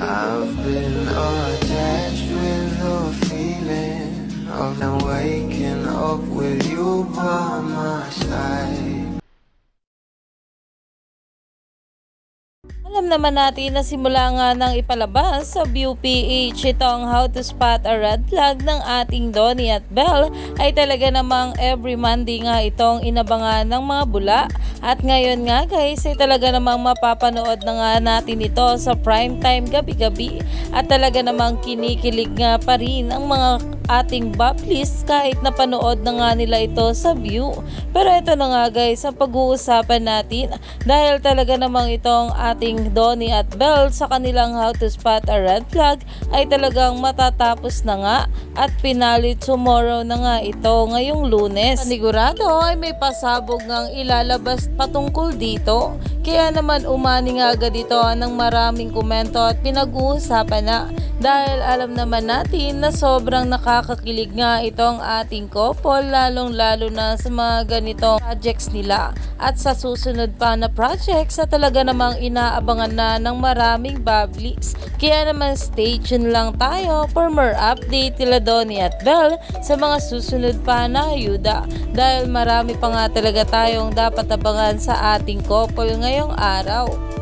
I've been attached with the feeling of now waking up with you by my side. Alam naman natin na simula nga nang ipalabas sa View PH itong How to Spot a Red Flag ng ating Donnie at Belle ay talaga namang every Monday nga itong inabangan ng mga bula. At ngayon nga guys ay talaga namang mapapanood na nga natin ito sa primetime gabi-gabi. At talaga namang kinikilig nga pa rin ang mga ating baplis kahit napanood na nga nila ito sa view. Pero ito na nga guys, ang pag-uusapan natin dahil talaga namang itong ating Donnie at Belle sa kanilang How to Spot a Red Flag ay talagang matatapos na nga at pinali tomorrow na nga ito ngayong lunes. Panigurado ay may pasabog ngang ilalabas patungkol dito. Kaya naman umani nga agad ito ng maraming komento at pinag-uusapan na dahil alam naman natin na sobrang nakakakilig nga itong ating couple lalong lalo na sa mga ganitong projects nila at sa susunod pa na projects na talaga namang inaabangan na ng maraming bablis. Kaya naman stay tuned lang tayo for more update nila Donnie at Belle sa mga susunod pa na ayuda dahil marami pa nga talaga tayong dapat abangan sa ating couple ngayong araw.